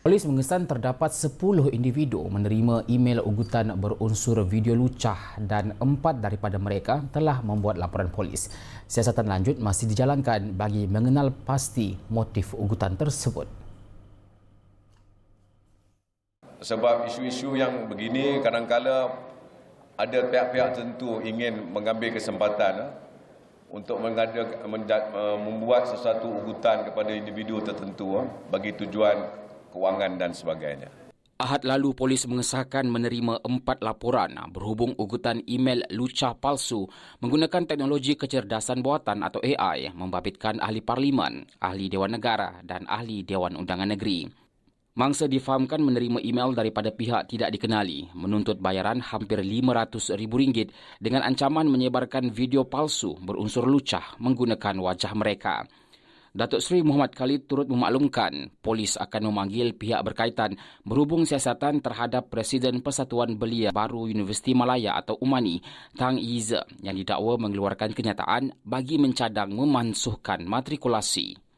Polis mengesan terdapat 10 individu menerima email ugutan berunsur video lucah dan empat daripada mereka telah membuat laporan polis. Siasatan lanjut masih dijalankan bagi mengenal pasti motif ugutan tersebut. Sebab isu-isu yang begini kadang-kala ada pihak-pihak tertentu ingin mengambil kesempatan eh, untuk mengada, membuat sesuatu ugutan kepada individu tertentu eh, bagi tujuan kewangan dan sebagainya. Ahad lalu polis mengesahkan menerima empat laporan berhubung ugutan email lucah palsu menggunakan teknologi kecerdasan buatan atau AI membabitkan ahli parlimen, ahli Dewan Negara dan ahli Dewan Undangan Negeri. Mangsa difahamkan menerima email daripada pihak tidak dikenali menuntut bayaran hampir RM500,000 dengan ancaman menyebarkan video palsu berunsur lucah menggunakan wajah mereka. Datuk Seri Muhammad Khalid turut memaklumkan polis akan memanggil pihak berkaitan berhubung siasatan terhadap Presiden Persatuan Belia Baru Universiti Malaya atau UMANI, Tang Yize yang didakwa mengeluarkan kenyataan bagi mencadang memansuhkan matrikulasi.